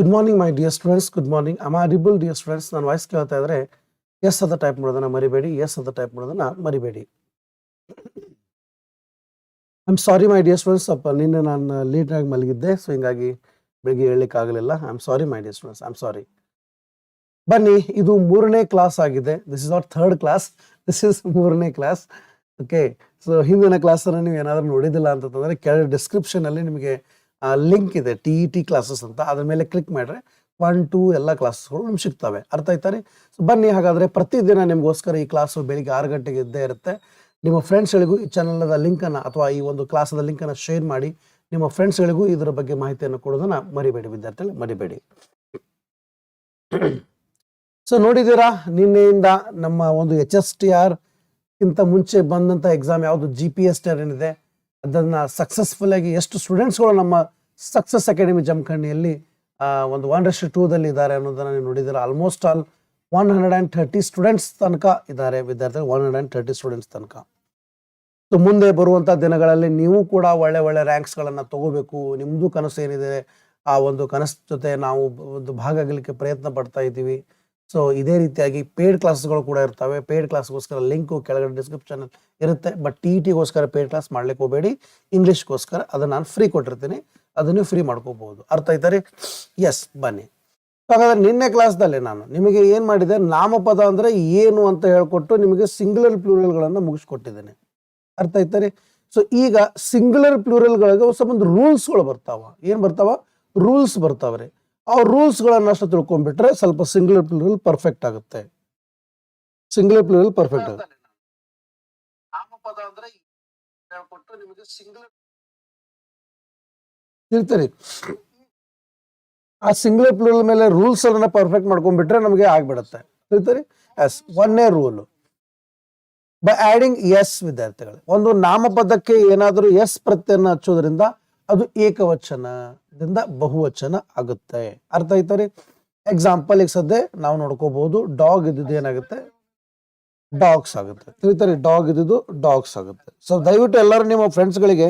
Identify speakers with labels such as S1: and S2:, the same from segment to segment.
S1: Good morning my dear students good morning am audible dear students ನಾನು voice ಕೇಳ್ತಾ ಇದ್ರೆ S ಅಂತ type ಮಾಡೋದನ್ನ ಮರಿಬೇಡಿ ಎಸ್ ಅಂತ ಟೈಪ್ ಮಾಡೋದನ್ನ ಮರಿಬೇಡಿ. I am sorry my dear students ಸ್ವಲ್ಪ ನಿನ್ನೆ ನಾನು ಲೀಟಾಗಿ ಮಲಗಿದ್ದೆ ಸೊ ಹಿಂಗಾಗಿ ಬೆಳಿಗ್ಗೆ ಹೇಳಲಿಕ್ಕೆ ಆಗಲಿಲ್ಲ. I am sorry my dear students I am sorry ಬನ್ನಿ, ಇದು ಮೂರನೇ ಕ್ಲಾಸ್ ಆಗಿದೆ. This is not third class this is ಮೂರನೇ ಕ್ಲಾಸ್ ಓಕೆ ಸೊ ಹಿಂದಿನ ಕ್ಲಾಸನ್ನು ನೀವು ಏನಾದರೂ ನೋಡಿದಿಲ್ಲ ಅಂತಂದರೆ ಕೆಳ ಡಿಸ್ಕ್ರಿಪ್ಷನಲ್ಲಿ ನಿಮಗೆ ಲಿಂಕ್ ಇದೆ, ಟಿ ಇ ಟಿ ಕ್ಲಾಸಸ್ ಅಂತ. ಅದ್ರ ಮೇಲೆ ಕ್ಲಿಕ್ ಮಾಡಿದ್ರೆ ಒನ್ ಟೂ ಎಲ್ಲ ಕ್ಲಾಸಸ್ಗಳು ನಿಮ್ಗೆ ಸಿಗ್ತವೆ. ಅರ್ಥ ಆಯ್ತಾ ರೀ? ಸೊ ಬನ್ನಿ, ಹಾಗಾದರೆ ಪ್ರತಿದಿನ ನಿಮಗೋಸ್ಕರ ಈ ಕ್ಲಾಸು ಬೆಳಿಗ್ಗೆ ಆರು ಗಂಟೆಗೆ ಇದ್ದೇ ಇರುತ್ತೆ. ನಿಮ್ಮ ಫ್ರೆಂಡ್ಸ್ಗಳಿಗೂ ಈ ಚಾನಲ್ದ ಲಿಂಕನ್ನು ಅಥವಾ ಈ ಒಂದು ಕ್ಲಾಸದ ಲಿಂಕನ್ನು ಶೇರ್ ಮಾಡಿ ನಿಮ್ಮ ಫ್ರೆಂಡ್ಸ್ಗಳಿಗೂ ಇದರ ಬಗ್ಗೆ ಮಾಹಿತಿಯನ್ನು ಕೊಡೋದನ್ನು ಮರಿಬೇಡಿ ವಿದ್ಯಾರ್ಥಿಗಳು, ಮರಿಬೇಡಿ. ಸೊ ನೋಡಿದ್ದೀರಾ, ನಿನ್ನೆಯಿಂದ ನಮ್ಮ ಒಂದು ಎಚ್ ಎಸ್ ಟಿ ಆರ್ ಮುಂಚೆ ಬಂದಂತ ಎಕ್ಸಾಮ್ ಯಾವುದು? G P S T R ಏನಿದೆ? ಅದನ್ನ ಸಕ್ಸಸ್ಫುಲ್ ಆಗಿ ಎಷ್ಟು ಸ್ಟೂಡೆಂಟ್ಸ್ಗಳು ನಮ್ಮ ಸಕ್ಸಸ್ ಅಕಾಡೆಮಿ ಜಮಖಂಡಿಯಲ್ಲಿ ಒಂದು ಒನ್ ರೆಸ್ಟ್ ಟೂದಲ್ಲಿ ಇದ್ದಾರೆ ಅನ್ನೋದನ್ನ ನೀವು ನೋಡಿದ್ದೀರ? Almost all one hundred and thirty students ತನಕ ಇದ್ದಾರೆ ವಿದ್ಯಾರ್ಥಿಗಳು one hundred and thirty students ತನಕ. ಮುಂದೆ ಬರುವಂಥ ದಿನಗಳಲ್ಲಿ ನೀವು ಕೂಡ ಒಳ್ಳೆ ಒಳ್ಳೆ ರ್ಯಾಂಕ್ಸ್ಗಳನ್ನು ತಗೋಬೇಕು. ನಿಮ್ಮದು ಕನಸು ಏನಿದೆ? ಆ ಒಂದು ಕನಸು ಜೊತೆ ನಾವು ಒಂದು ಭಾಗ ಆಗಲಿಕ್ಕೆ ಪ್ರಯತ್ನ ಪಡ್ತಾ ಇದ್ದೀವಿ. ಸೊ ಇದೇ ರೀತಿಯಾಗಿ ಪೇಯ್ಡ್ ಕ್ಲಾಸ್ಗಳು ಕೂಡ ಇರ್ತವೆ. ಪೇಯ್ಡ್ ಕ್ಲಾಸ್ಗೋಸ್ಕರ ಲಿಂಕು ಕೆಳಗಡೆ ಡಿಸ್ಕ್ರಿಪ್ಷನ್ ಇರುತ್ತೆ. ಬಟ್ ಟಿ ಟಿಗೋಸ್ಕರ ಪೇಯ್ಡ್ ಕ್ಲಾಸ್ ಮಾಡ್ಲಿಕ್ಕೆ ಹೋಗಬೇಡಿ. ಇಂಗ್ಲೀಷ್ಗೋಸ್ಕರ ಅದನ್ನು ನಾನು ಫ್ರೀ ಕೊಟ್ಟಿರ್ತೀನಿ. ಅದನ್ನು ಫ್ರೀ ಮಾಡ್ಕೋಬಹುದು. ಅರ್ಥ ಆಯ್ತಾ ರೀ? ಎಸ್ ಬನ್ನಿ. ಹಾಗಾದ್ರೆ ನಿನ್ನೆ ಕ್ಲಾಸ್ದಲ್ಲಿ ನಾನು ನಿಮಗೆ ಏನು ಮಾಡಿದೆ? ನಾಮಪದ ಅಂದರೆ ಏನು ಅಂತ ಹೇಳ್ಕೊಟ್ಟು ನಿಮಗೆ ಸಿಂಗುಲರ್ ಪ್ಲೂರಲ್ಗಳನ್ನು ಮುಗಿಸ್ಕೊಟ್ಟಿದ್ದೇನೆ. ಅರ್ಥ ಆಯ್ತಾ ರೀ? ಸೊ ಈಗ ಸಿಂಗುಲರ್ ಪ್ಲೂರಲ್ಗಳಿಗೆ ಸಂಬಂಧ ರೂಲ್ಸ್ಗಳು ಬರ್ತಾವ. ಏನು ಬರ್ತಾವ? ರೂಲ್ಸ್ ಬರ್ತಾವ್ರಿ. ಆ ರೂಲ್ಸ್ಗಳನ್ನು ಅಷ್ಟು ತಿಳ್ಕೊಂಡ್ಬಿಟ್ರೆ ಸ್ವಲ್ಪ ಸಿಂಗಲ್ ಪ್ಲೂರಲ್ ಪರ್ಫೆಕ್ಟ್ ಆಗುತ್ತೆ. ಸಿಂಗಲ್ ಪ್ಲೂರಲ್ ಪರ್ಫೆಕ್ಟ್ ಆಗುತ್ತೆ. ತಿಳ್ತೀರಿ. ಆ ಸಿಂಗಲ್ ಪ್ಲೂರಲ್ ಮೇಲೆ ರೂಲ್ಸ್ ಅನ್ನ ಪರ್ಫೆಕ್ಟ್ ಮಾಡ್ಕೊಂಡ್ಬಿಟ್ರೆ ನಮಗೆ ಆಗ್ಬಿಡುತ್ತೆ. ತಿಳ್ತೀರಿ? ಎಸ್ ಒನ್ನೇ ರೂಲ್ ಬೈ ಆಡಿಂಗ್ ಎಸ್ ವಿದ್ಯಾರ್ಥಿಗಳು. ಒಂದು ನಾಮಪದಕ್ಕೆ ಏನಾದರೂ ಎಸ್ ಪ್ರತ್ಯಯನ ಹಚ್ಚೋದ್ರಿಂದ ಅದು ಏಕವಚನದಿಂದ ಬಹುವಚನ ಆಗುತ್ತೆ. ಅರ್ಥ ಆಯ್ತಾ ರೀ ಎಕ್ಸಾಂಪಲ್ ಈಗ ಸದ್ಯ ನಾವು ನೋಡ್ಕೋಬಹುದು ಡಾಗ್ ಇದ್ದಿದ್ದು ಏನಾಗುತ್ತೆ? ಡಾಗ್ಸ್ ಆಗುತ್ತೆ. ತಿಳಿತಾರೆ ಡಾಗ್ ಇದ್ದಿದ್ದು ಡಾಗ್ಸ್ ಆಗುತ್ತೆ. ಸೊ ದಯವಿಟ್ಟು ಎಲ್ಲರೂ ನಿಮ್ಮ ಫ್ರೆಂಡ್ಸ್ಗಳಿಗೆ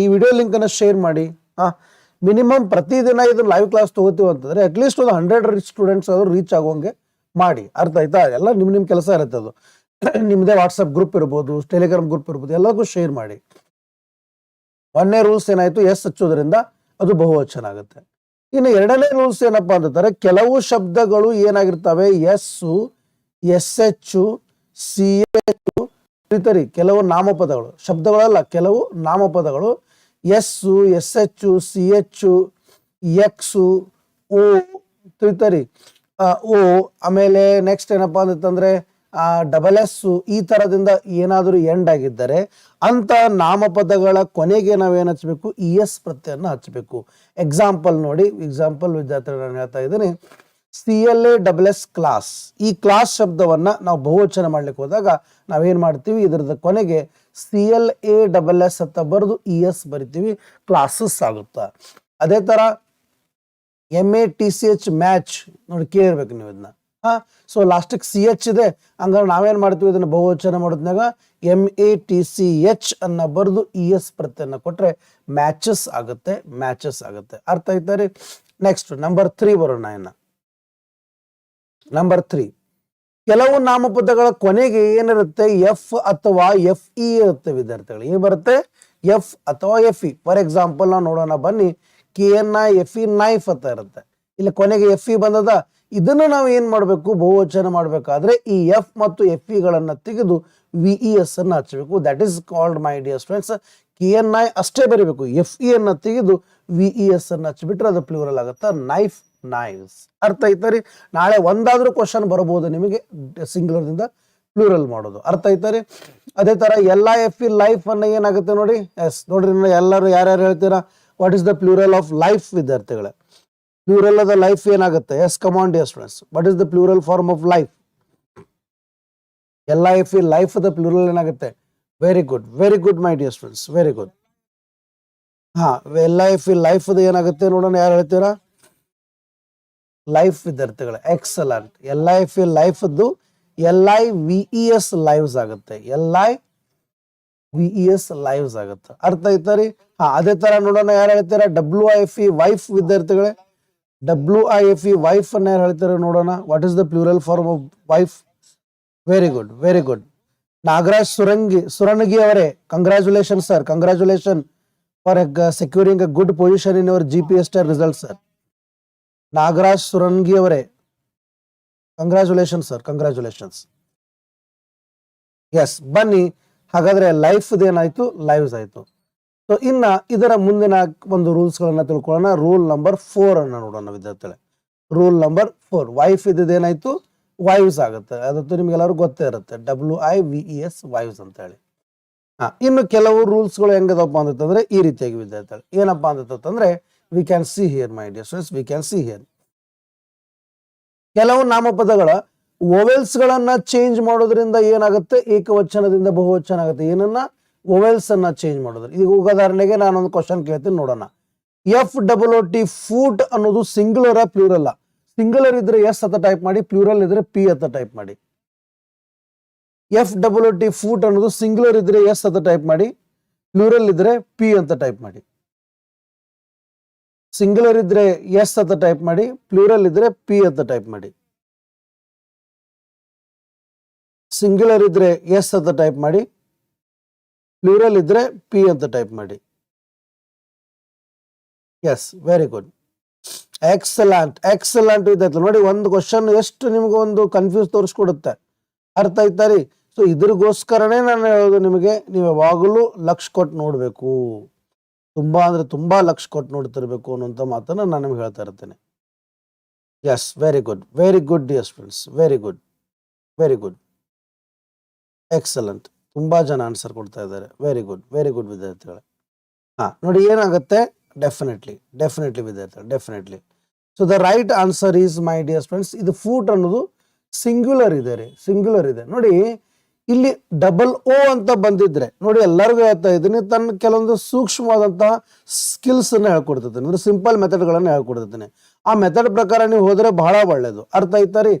S1: ಈ ವಿಡಿಯೋ ಲಿಂಕನ್ನು ಶೇರ್ ಮಾಡಿ. ಹಾಂ ಮಿನಿಮಮ್ ಪ್ರತಿದಿನ ಇದನ್ನ ಲೈವ್ ಕ್ಲಾಸ್ ತಗೋತೀವಿ ಅಂತಂದ್ರೆ ಅಟ್ಲೀಸ್ಟ್ ಒಂದು ಹಂಡ್ರೆಡ್ ಸ್ಟೂಡೆಂಟ್ಸ್ ಆದರೂ ರೀಚ್ ಆಗೋಂಗೆ ಮಾಡಿ. ಅರ್ಥ ಆಯ್ತಾ? ಎಲ್ಲ ನಿಮ್ಮ ನಿಮ್ಮ ಕೆಲಸ ಇರುತ್ತೆ ಅದು. ನಿಮ್ಮದೇ ವಾಟ್ಸಪ್ ಗ್ರೂಪ್ ಇರ್ಬೋದು ಟೆಲಿಗ್ರಾಮ್ ಗ್ರೂಪ್ ಇರ್ಬೋದು ಎಲ್ಲಕ್ಕೂ ಶೇರ್ ಮಾಡಿ. ಒಂದನೇ ರೂಲ್ಸ್ ಏನಾಯ್ತು? ಎಸ್ ಹಚ್ಚೋದ್ರಿಂದ ಅದು ಬಹುವಚನ ಆಗುತ್ತೆ ಇನ್ನು ಎರಡನೇ ರೂಲ್ಸ್ ಏನಪ್ಪಾ ಅಂತಂದ್ರೆ ಕೆಲವು ಶಬ್ದಗಳು ಏನಾಗಿರ್ತವೆ? S S H C H ಇತರಿ ಕೆಲವು ನಾಮಪದಗಳು, ಶಬ್ದಗಳಲ್ಲ, ಕೆಲವು ನಾಮಪದಗಳು S S H C H X O ತಿಳಿತರಿ O ಆಮೇಲೆ ನೆಕ್ಸ್ಟ್ ಏನಪ್ಪಾ ಅಂತಂದ್ರೆ ಡಬಲ್ ಎಸ್ ಈ ತರದಿಂದ ಏನಾದರೂ ಎಂಡ್ ಆಗಿದ್ದರೆ ಅಂತ ನಾಮಪದಗಳ ಕೊನೆಗೆ ನಾವೇನು ಹಚ್ಚಬೇಕು ಇ ಎಸ್ ಪ್ರತ್ಯಯನ್ನು ಹಚ್ಚಬೇಕು ಎಕ್ಸಾಂಪಲ್ ನೋಡಿ ಎಕ್ಸಾಂಪಲ್ ವಿದ್ಯಾರ್ಥಿ ನಾನು ಹೇಳ್ತಾ ಇದ್ದೀನಿ. C L A double S class ಈ ಕ್ಲಾಸ್ ಶಬ್ದವನ್ನು ನಾವು ಬಹುವಚನ ಮಾಡ್ಲಿಕ್ಕೆ ಹೋದಾಗ ನಾವೇನು ಮಾಡ್ತೀವಿ? ಇದರದ ಕೊನೆಗೆ C L A double S ಅಂತ ಬರೆದು ಇ ಎಸ್ ಬರಿತೀವಿ. ಕ್ಲಾಸಸ್ ಆಗುತ್ತಾ? ಅದೇ ತರ M A T C H match ನೋಡಿ ಕೇಳಿರ್ಬೇಕು ನೀವು ಇದನ್ನ. ಸೊ ಲಾಸ್ಟಿಗೆ ಸಿ ಎಚ್ ಇದೆ. ಹಂಗಾರೆ ನಾವೇನ್ ಮಾಡ್ತೀವಿ? ಇದನ್ನ ಬಹುವಚನ ಮಾಡೋದ್ನಾಗ M A T C H ಅನ್ನ ಬರೆದು ಇ ಎಸ್ ಪ್ರತ್ಯನ್ನ ಕೊಟ್ರೆ ಮ್ಯಾಚಸ್ ಆಗುತ್ತೆ ಮ್ಯಾಚಸ್ ಆಗುತ್ತೆ. ಅರ್ಥ ಆಯ್ತಾ ರೀ? ನೆಕ್ಸ್ಟ್ ನಂಬರ್ ತ್ರೀ ಬರೋಣ ಇನ್ನು. ನಂಬರ್ ತ್ರೀ ಕೆಲವು ನಾಮಪದಗಳ ಕೊನೆಗೆ ಏನಿರುತ್ತೆ? ಎಫ್ ಅಥವಾ ಎಫ್ ಇ ಇರುತ್ತೆ, ವಿದ್ಯಾರ್ಥಿಗಳು. ಏನು ಬರುತ್ತೆ? ಎಫ್ ಅಥವಾ ಎಫ್ ಇ ಫಾರ್ ಎಕ್ಸಾಂಪಲ್ ನಾವು ನೋಡೋಣ. ಬನ್ನಿ. K N I F E knife ಅಂತ ಇರುತ್ತೆ. ಇಲ್ಲಿ ಕೊನೆಗೆ ಎಫ್ ಇ ಬಂದದ? ಇದನ್ನು ನಾವು ಏನು ಮಾಡಬೇಕು? ಬಹುವಚನ ಮಾಡಬೇಕಾದ್ರೆ ಈ ಎಫ್ ಮತ್ತು ಎಫ್ ಇಗಳನ್ನು ತೆಗೆದು ವಿ ಇ ಎಸ್ ಅನ್ನು ಹಚ್ಚಬೇಕು. That is called my dear students K N I ಅಷ್ಟೇ ಬರೀಬೇಕು. ಎಫ್ ಇ ಅನ್ನು ತೆಗೆದು ವಿ ಇ ಎಸ್ ಅನ್ನ ಹಚ್ಚಿಬಿಟ್ರೆ ಅದು ಪ್ಲೂರಲ್ ಆಗುತ್ತೆ? ನೈಫ್ ನೈವ್ಸ್ ಅರ್ಥ ಆಯ್ತಾ ರೀ? ನಾಳೆ ಒಂದಾದರೂ ಕ್ವಶನ್ ಬರಬಹುದು ನಿಮಗೆ. ಸಿಂಗುಲರ್ದಿಂದ ಪ್ಲೂರಲ್ ಮಾಡೋದು. ಅರ್ಥ ಆಯ್ತಾ ರೀ? ಅದೇ ತರ ಎಲ್ಲ ಎಫ್ ಇ ಲೈಫ್ ಅನ್ನ ಏನಾಗುತ್ತೆ ನೋಡಿ? ಎಸ್ ನೋಡ್ರಿ ಎಲ್ಲರೂ ಯಾರ್ಯಾರು ಹೇಳ್ತೀರಾ? What is the plural of life ವಿದ್ಯಾರ್ಥಿಗಳೇ? ಪ್ಲೂರಲ್ ಆದ ಲೈಫ್ ಏನಾಗುತ್ತೆ? Yes come on yes friends what is the plural form of life L I F E life the plural ಏನಾಗುತ್ತೆ? Very good very good my dear students very good ಹಾ L I F E life ಏನಾಗುತ್ತೆ ನೋಡೋಣ, ಯಾರು ಹೇಳ್ತೀರಾ? Life ವಿದ್ಯಾರ್ಥಿಗಳ excellent L I F life L I V E S lives ಆಗುತ್ತೆ. L I V E S lives ಆಗುತ್ತೆ. ಅರ್ಥ ಆಯ್ತಾ ರೀ? ಹಾ, ಅದೇ ತರ ನೋಡೋಣ, ಯಾರು ಹೇಳ್ತೀರಾ? W I F E wife ವಿದ್ಯಾರ್ಥಿಗಳೇ. W I F E wife ಅನ್ನ ಯಾರು ಹೇಳ್ತಾರೆ ನೋಡೋಣ? What is the plural form of wife very good very good Nagaraj Surangi Suranagi ಅವರೇ congratulation sir congratulation for securing a good position in our G P S T result sir Nagaraj Surangi ಅವರೇ congratulation sir congratulations S ಬನ್ನಿ. ಹಾಗಾದ್ರೆ life ಏನಾಯ್ತು? Lives ಆಯ್ತು. So ಇನ್ನ ಇದರ ಮುಂದಿನ ಒಂದು ರೂಲ್ಸ್ ಗಳನ್ನ ತಿಳ್ಕೊಳ್ಳೋಣ. ರೂಲ್ ನಂಬರ್ ಫೋರ್ ಅನ್ನ ನೋಡೋಣ ವಿದ್ಯಾರ್ಥಿಗಳೇ. ರೂಲ್ ನಂಬರ್ ಫೋರ್ ವೈಫ್ ಇದ್ದೇನಾಯ್ತು ವೈವ್ಸ್ ಆಗುತ್ತೆ. ಅದಂತೂ ನಿಮ್ಗೆಲ್ಲರೂ ಗೊತ್ತೇ ಇರುತ್ತೆ. W I V E S wives ಅಂತ ಹೇಳಿ ಹಾ, ಇನ್ನು ಕೆಲವು ರೂಲ್ಸ್ಗಳು ಹೆಂಗದಪ್ಪ ಅಂತಂದ್ರೆ ಈ ರೀತಿಯಾಗಿ ವಿದ್ಯಾರ್ಥಿಗಳು. ಏನಪ್ಪಾ ಅಂತಂದ್ರೆ we can see here my dear students we can see here ಕೆಲವು ನಾಮಪದಗಳ ಓವೆಲ್ಸ್ಗಳನ್ನ ಚೇಂಜ್ ಮಾಡೋದ್ರಿಂದ ಏನಾಗುತ್ತೆ? ಏಕವಚನದಿಂದ ಬಹುವಚನ ಆಗುತ್ತೆ. ಏನನ್ನ? ವೊವೆಲ್ಸ್ ಅನ್ನ ಚೇಂಜ್ ಮಾಡೋದ್ರ ಈಗ ಉದಾಹರಣೆಗೆ ನಾನೊಂದು ಕ್ವಶನ್ ಕೇಳ್ತೀನಿ ನೋಡೋಣ. F double O T foot ಅನ್ನೋದು ಸಿಂಗುಲರ ಪ್ಲೂರಲ್ಲ ಸಿಂಗುಲರ್ ಇದ್ರೆ ಎಸ್ ಅಂತ ಟೈಪ್ ಮಾಡಿ ಪ್ಲೂರಲ್ ಇದ್ರೆ ಪಿ ಅಂತ ಟೈಪ್ ಮಾಡಿ. ಎಫ್ ಡಬಲ್ ಟಿ ಫೂಟ್ ಅನ್ನೋದು ಸಿಂಗುಲರ್ ಇದ್ರೆ ಎಸ್ ಅಂತ ಟೈಪ್ ಮಾಡಿ ಪ್ಲೂರಲ್ ಇದ್ರೆ ಪಿ ಅಂತ ಟೈಪ್ ಮಾಡಿ. ಸಿಂಗುಲರ್ ಇದ್ರೆ ಎಸ್ ಅಂತ ಟೈಪ್ ಮಾಡಿ ಪ್ಲೂರಲ್ ಇದ್ರೆ ಪಿ ಅಂತ ಟೈಪ್ ಮಾಡಿ. ಸಿಂಗುಲರ್ ಇದ್ರೆ ಎಸ್ ಅಂತ ಟೈಪ್ ಮಾಡಿ ಪ್ಲೂರಲ್ ಇದ್ರೆ ಪಿ ಅಂತ ಟೈಪ್ ಮಾಡಿ. Yes very good excellent excellent ಇದ್ದೈತೆ ನೋಡಿ, ಒಂದು ಕ್ವಶನ್ ಎಷ್ಟು ನಿಮ್ಗೆ ಒಂದು ಕನ್ಫ್ಯೂಸ್ ತೋರಿಸ್ಕೊಡುತ್ತೆ. ಅರ್ಥ ಆಯ್ತಾ ರೀ? ಸೊ ಇದ್ರಿಗೋಸ್ಕರನೇ ನಾನು ಹೇಳೋದು ನಿಮಗೆ, ನೀವು ಯಾವಾಗಲೂ ಲಕ್ಷ ಕೊಟ್ಟು ನೋಡಬೇಕು. ತುಂಬ ಅಂದ್ರೆ ತುಂಬಾ ಲಕ್ಷ ಕೊಟ್ಟು ನೋಡ್ತಿರ್ಬೇಕು ಅನ್ನುವಂಥ ಮಾತನ್ನ ನಾನು ನಿಮ್ಗೆ ಹೇಳ್ತಾ ಇರ್ತೇನೆ. Yes very good very good dear friends very good very good excellent ತುಂಬಾ ಜನ ಆನ್ಸರ್ ಕೊಡ್ತಾ ಇದ್ದಾರೆ. ವೆರಿ ಗುಡ್ ವೆರಿ ಗುಡ್ ವಿದ್ಯಾರ್ಥಿಗಳೇ. ಹಾ, ನೋಡಿ ಏನಾಗುತ್ತೆ? ಡೆಫಿನೆಟ್ಲಿ ಡೆಫಿನೆಟ್ಲಿ ವಿದ್ಯಾರ್ಥಿಗಳು definitely so the right answer is my dear friends ಇದು ಫೂಟ್ ಅನ್ನೋದು ಸಿಂಗ್ಯುಲರ್ ಇದೆ ರೀ ಸಿಂಗ್ಯುಲರ್ ಇದೆ. ನೋಡಿ, ಇಲ್ಲಿ ಡಬಲ್ ಓ ಅಂತ ಬಂದಿದ್ರೆ, ನೋಡಿ ಎಲ್ಲರಿಗೂ ಹೇಳ್ತಾ ಇದ್ದೀನಿ, ತನ್ನ ಕೆಲವೊಂದು ಸೂಕ್ಷ್ಮವಾದಂತಹ ಸ್ಕಿಲ್ಸ್ ಅನ್ನ ಹೇಳ್ಕೊಡ್ತಿದ್ದೀನಿ. ಅಂದ್ರೆ ಸಿಂಪಲ್ ಮೆಥಡ್ಗಳನ್ನು ಹೇಳ್ಕೊಡ್ತಿದ್ದೀನಿ. ಆ ಮೆಥಡ್ ಪ್ರಕಾರ ನೀವು ಹೋದ್ರೆ ಬಹಳ ಒಳ್ಳೇದು. ಅರ್ಥ ಆಯ್ತಾ ರೀ?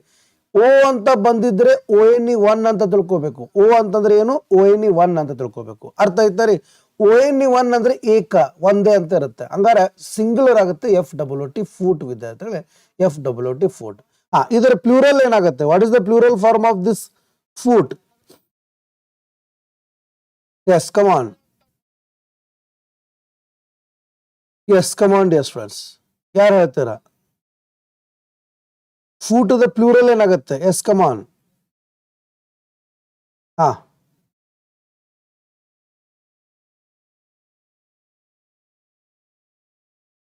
S1: ಓ ಅಂತ ಬಂದಿದ್ರೆ ಓ ಎನ್ ಇ ಒನ್ ಅಂತ ತಿಳ್ಕೋಬೇಕು. ಓ ಅಂತಂದ್ರೆ ಏನು? ಓ ಎನ್ ಇ ಒನ್ ಅಂತ ತಿಳ್ಕೋಬೇಕು. ಅರ್ಥ ಆಯ್ತಾ ರೀ? ಓ ಎನ್ ಇ ಒನ್ ಅಂದ್ರೆ ಏಕ, ಒಂದೇ ಅಂತ ಇರುತ್ತೆ. ಹಂಗಾರೆ ಸಿಂಗ್ಯುಲರ್ ಆಗುತ್ತೆ F double O T foot ಹೇಳಿ F double O T foot ಹಾ, ಇದರ ಪ್ಲೂರಲ್ ಏನಾಗುತ್ತೆ? What is the plural form of this foot yes come on yes come on yes friends ಯಾರು ಹೇಳ್ತೀರಾ? ಫೂಟ್ ದ ಪ್ಲೂರಲ್ ಏನಾಗುತ್ತೆ? S come on ಹಾ.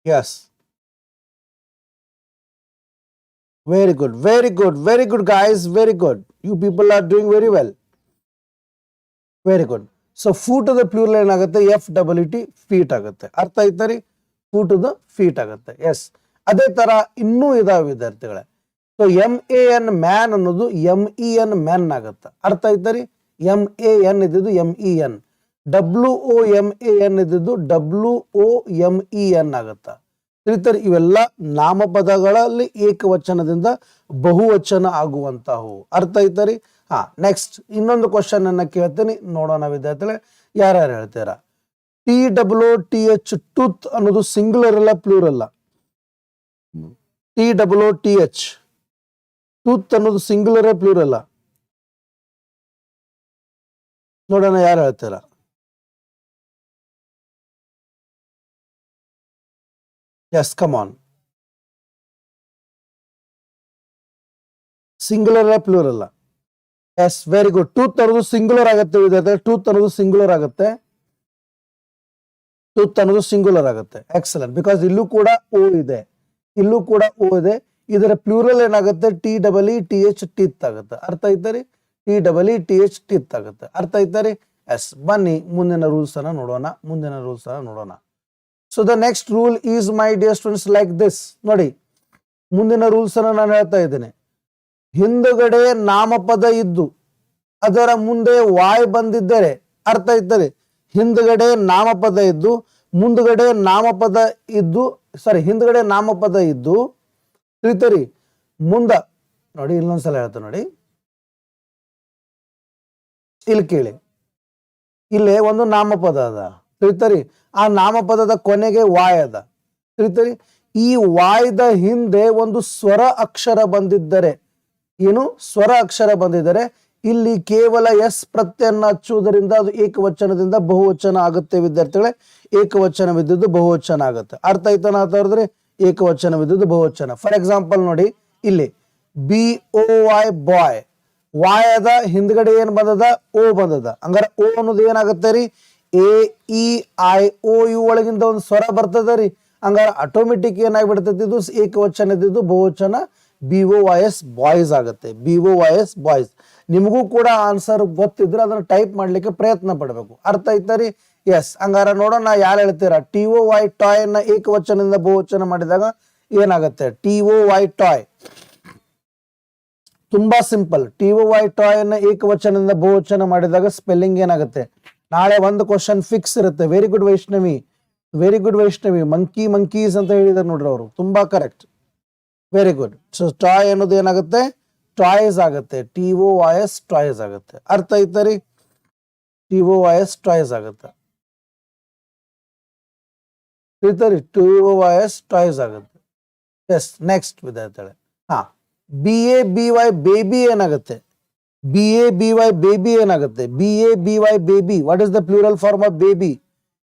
S1: Yes very good very good very good guys very good you people are doing very well very good so foot the plural ಏನಾಗುತ್ತೆ? F double T feet ಆಗುತ್ತೆ. ಅರ್ಥ ಆಯ್ತಾ ರೀ? The feet ಆಗುತ್ತೆ. S ಅದೇ ತರ ಇನ್ನೂ ಇದಾವೆ ವಿದ್ಯಾರ್ಥಿಗಳೇ. So M A N man ಅನ್ನೋದು ಎಂ ಇ ಎನ್ ಮ್ಯಾನ್ ಆಗುತ್ತೆ. ಅರ್ಥ ಆಯ್ತಾ ರೀ? ಎಂ ಎ ಎನ್ ಇದ್ದಿದ್ದು M E N W O M A N ಇದ್ದಿದ್ದು W O M E N ಆಗುತ್ತೆ. ತಿಳಿತಾರೆ, ಇವೆಲ್ಲ ನಾಮಪದಗಳಲ್ಲಿ ಏಕವಚನದಿಂದ ಬಹುವಚನ ಆಗುವಂತಹವು. ಅರ್ಥ ಆಯ್ತಾ ರೀ? ಹಾ ನೆಕ್ಸ್ಟ್ ಇನ್ನೊಂದು ಕ್ವಶನ್ ಅನ್ನ ಕೇಳ್ತೀನಿ. ನೋಡೋಣ ವಿದ್ಯಾರ್ಥಿಗಳೇ, ಯಾರ್ಯಾರು ಹೇಳ್ತೀರಾ? T W T H tooth ಅನ್ನೋದು ಸಿಂಗ್ಯುಲರ್ ಅಲ್ಲ ಪ್ಲೂರ್ ಅಲ್ಲ. T W T H tooth ಅನ್ನೋದು ಸಿಂಗುಲರ್ ಪ್ಲೂರ್ ಅಲ್ಲ. ನೋಡೋಣ ಯಾರು ಹೇಳ್ತಾರ? Yes come on singular plural ಅಲ್ಲ. ಎಸ್ ವೆರಿ ಗುಡ್ ಟೂತ್ ಅನ್ನೋದು ಸಿಂಗುಲರ್ ಆಗುತ್ತೆ ವಿದ್ಯಾರ್ಥಿ. ಟೂತ್ ಅನ್ನೋದು ಸಿಂಗುಲರ್ ಆಗುತ್ತೆ. ಟೂತ್ ಅನ್ನೋದು ಸಿಂಗುಲರ್ ಆಗುತ್ತೆ. ಎಕ್ಸಲೆಂಟ್ ಬಿಕಾಸ್ ಇಲ್ಲೂ ಕೂಡ ಓ ಇದೆ. ಇಲ್ಲೂ ಕೂಡ ಓ ಇದೆ. ಇದರ ಪ್ಲೂರಲ್ ಏನಾಗುತ್ತೆ? T double E T H teeth ಆಗುತ್ತೆ. ಅರ್ಥ ಆಯ್ತಾ ರೀ? T double E T H teeth ಆಗುತ್ತೆ. ಅರ್ಥ ಆಯ್ತಾ ರೀ? ಎಸ್ ಬನ್ನಿ, ಮುಂದಿನ ರೂಲ್ಸ್ ಅನ್ನ ನೋಡೋಣ. ಮುಂದಿನ ರೂಲ್ಸ್ ಅನ್ನ ನೋಡೋಣ. So the next rule is my dear students like this ನೋಡಿ, ಮುಂದಿನ ರೂಲ್ಸ್ ಅನ್ನ ನಾನು ಹೇಳ್ತಾ ಇದ್ದೇನೆ. ಹಿಂದುಗಡೆ ನಾಮಪದ ಇದ್ದು, ಅದರ ಮುಂದೆ ವಾಯ್ ಬಂದಿದ್ದರೆ, ಅರ್ಥ ಐತಾರಿ ಹಿಂದ್ಗಡೆ ನಾಮಪದ ಇದ್ದು, ಮುಂದ್ಗಡೆ ನಾಮಪದ ಇದ್ದು ಸಾರಿ ಹಿಂದ್ಗಡೆ ನಾಮಪದ ಇದ್ದು ತಿಳಿತರಿ ಮುಂದ, ನೋಡಿ ಇಲ್ಲೊಂದ್ಸಲ ಹೇಳ್ತ ನೋಡಿ. ಇಲ್ಲಿ ಕೇಳಿ. ಇಲ್ಲಿ ಒಂದು ನಾಮಪದ ಅದ. ತಿಳಿತರಿ? ಆ ನಾಮಪದದ ಕೊನೆಗೆ ವಾಯ್ ಅದ. ತಿಳಿತರಿ? ಈ ವಾಯ್ದ ಹಿಂದೆ ಒಂದು ಸ್ವರ ಅಕ್ಷರ ಬಂದಿದ್ದರೆ. ಏನು? ಸ್ವರ ಅಕ್ಷರ ಬಂದಿದ್ದರೆ. ಇಲ್ಲಿ ಕೇವಲ ಎಸ್ ಪ್ರತ್ಯನ್ನ ಹಚ್ಚುವುದರಿಂದ ಅದು ಏಕವಚನದಿಂದ ಬಹುವಚನ ಆಗುತ್ತೆ ವಿದ್ಯಾರ್ಥಿಗಳೇ. ಏಕವಚನವಿದ್ದದ್ದು ಬಹುವಚನ ಆಗುತ್ತೆ. ಅರ್ಥ ಆಯ್ತಾನ ಅಂತ ಹೇಳಿದ್ರೆ ಏಕವಚನವಿದ್ದದ್ದು ಬಹುವಚನ. ಫಾರ್ ಎಕ್ಸಾಂಪಲ್ ನೋಡಿ, ಇಲ್ಲಿ B O Y boy Y ಅದ, ಹಿಂದ್ಗಡೆ ಏನ್ ಬಂದದ? ಓ ಬಂದದ. ಹಂಗಾರೆ ಓ ಅನ್ನೋದು ಏನಾಗುತ್ತೆ ರೀ? A E I O U ಒಳಗಿಂದ ಒಂದು ಸ್ವರ ಬರ್ತದ ರೀ. ಹಂಗಾರ ಆಟೋಮೆಟಿಕ್ ಏನಾಗ್ಬಿಡ್ತೈತಿ? ಇದು ಏಕವಚನ ಇದ್ದಿದ್ದು ಬಹುವಚನ. B O Y S boys ಆಗುತ್ತೆ. B O Y S boys ನಿಮಗೂ ಕೂಡ ಆನ್ಸರ್ ಗೊತ್ತಿದ್ರೆ ಅದನ್ನ ಟೈಪ್ ಮಾಡ್ಲಿಕ್ಕೆ ಪ್ರಯತ್ನ ಪಡಬೇಕು. ಅರ್ಥ ಆಯ್ತಾ ರೀ? ಎಸ್ ಹಂಗಾರ ನೋಡೋಣ ಯಾರು ಹೇಳ್ತೀರಾ? ಟಿ ಒ ವೈ ಟಾಯ್ ಅನ್ನ ಏಕವಚನದಿಂದ ಬಹುವಚನ ಮಾಡಿದಾಗ ಏನಾಗುತ್ತೆ? ಟಿ ಒ ವೈ ಟಾಯ್ ತುಂಬಾ simple T O Y toy ಅನ್ನ ಏಕವಚನದಿಂದ ಬಹುವಚನ ಮಾಡಿದಾಗ ಸ್ಪೆಲ್ಲಿಂಗ್ ಏನಾಗುತ್ತೆ? ನಾಳೆ ಒಂದು ಕ್ವಶನ್ ಫಿಕ್ಸ್ ಇರುತ್ತೆ. Very good Vaishnavi very good Vaishnavi monkey monkeys ಅಂತ ಹೇಳಿದಾರೆ ನೋಡ್ರಿ ಅವರು. ತುಂಬಾ correct very good so toy ಅನ್ನೋದು ಏನಾಗುತ್ತೆ? ಟಾಯ್ಸ್ ಆಗುತ್ತೆ. T O Y S toys ಆಗುತ್ತೆ. ಅರ್ಥ ಐತೆ ರೀ? T O Y S toys ಆಗುತ್ತೆ. ತಿಳಿತರಿ T O Y S toys ಆಗುತ್ತೆ ಎಸ್ ನೆಕ್ಸ್ಟ್ ವಿದ್ಯಾರ್ಥಿಗಳೇ ಹಾ B A B Y baby ಏನಾಗುತ್ತೆ B A B Y baby ಏನಾಗುತ್ತೆ B A B Y baby what is the plural form of baby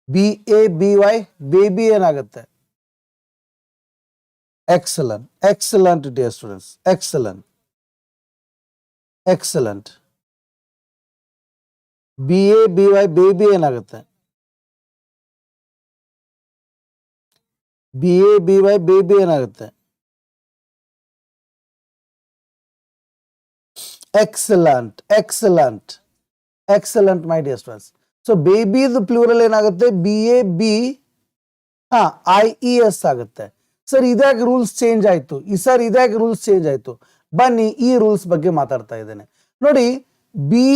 S1: B A B Y baby ಏನಾಗುತ್ತೆ excellent excellent dear students excellent excellent B A B Y baby ಏನಾಗುತ್ತೆ B A B Y baby ಏನಾಗುತ್ತೆ? Excellent excellent excellent my dear students so ಬೇಬಿದು plural ಏನಾಗುತ್ತೆ? B A B ಹಾ I E S ಆಗುತ್ತೆ. Sir ಇದಾಗ rules change ಆಯ್ತು? ಈ sir ಇದಾಗ rules change ಆಯ್ತು? ಬನ್ನಿ, ಈ ರೂಲ್ಸ್ ಬಗ್ಗೆ ಮಾತಾಡ್ತಾ ಇದ್ದೇನೆ. ನೋಡಿ ಬಿ